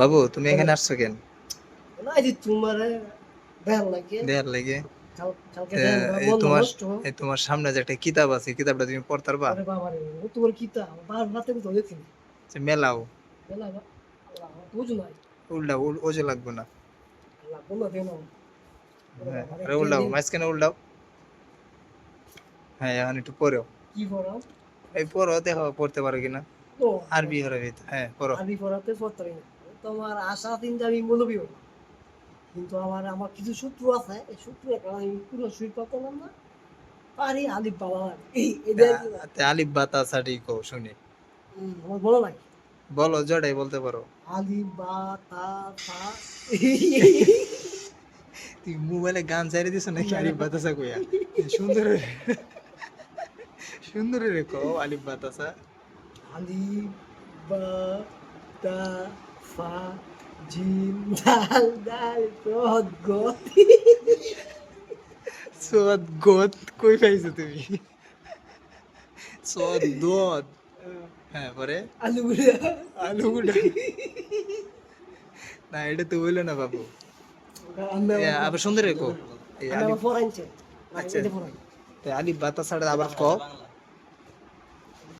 বাবু তুমি এখানে আসছো কেন? না যে তোমার লাগে। দেয়ার লাগে? তোমার তোমার সামনে যে একটা কিতাব আছে কিতাবটা তুমি পড়তে পারবা? আরে বাবা রে তোমার কিতা বার রাতে তো যে মেলাও। না উল্টা লাগবে দেন হ্যাঁ আরে উল্টাও মাঝখানে উল্টাও। হ্যাঁ এখন একটু পড়ো। কি পড়াও? এই পড়ো দেখো পড়তে পারো কিনা? আরবি হ্যাঁ পড়ো। আরবি পড়াতে পড়তে না। তোমার আশা চিন্তা আমি মৌলবী হব কিন্তু আমার আমার কিছু সূত্র আছে এই সূত্রের কারণে আমি পুরো সুই পাতাম না। পারি আলিফ বাবা। এই আলিফ বাতা সাডি কো শুনি। আমার বলো নাই বলো জড়াই বলতে পারো। আলিফ বা তা তা। তুই মোবাইলে গান চাইরে দিছ নাকি আলিফ বাতাসা কইয়া? সুন্দর সুন্দর রে কো আলিফ বাতাসা আলিফ বা তা ফা জিম দাল দাল রদ গত সদ গোত কই পাইছো তুমি? সদ দদ হ্যাঁ পরে? আলু গুলা আলু গুড়া না এটা তো বলল না বাবু। আবার সুন্দর রে কো এই আলিফ ফরাইছে আচ্ছা। আলিফ বাতাসাটা আবার কও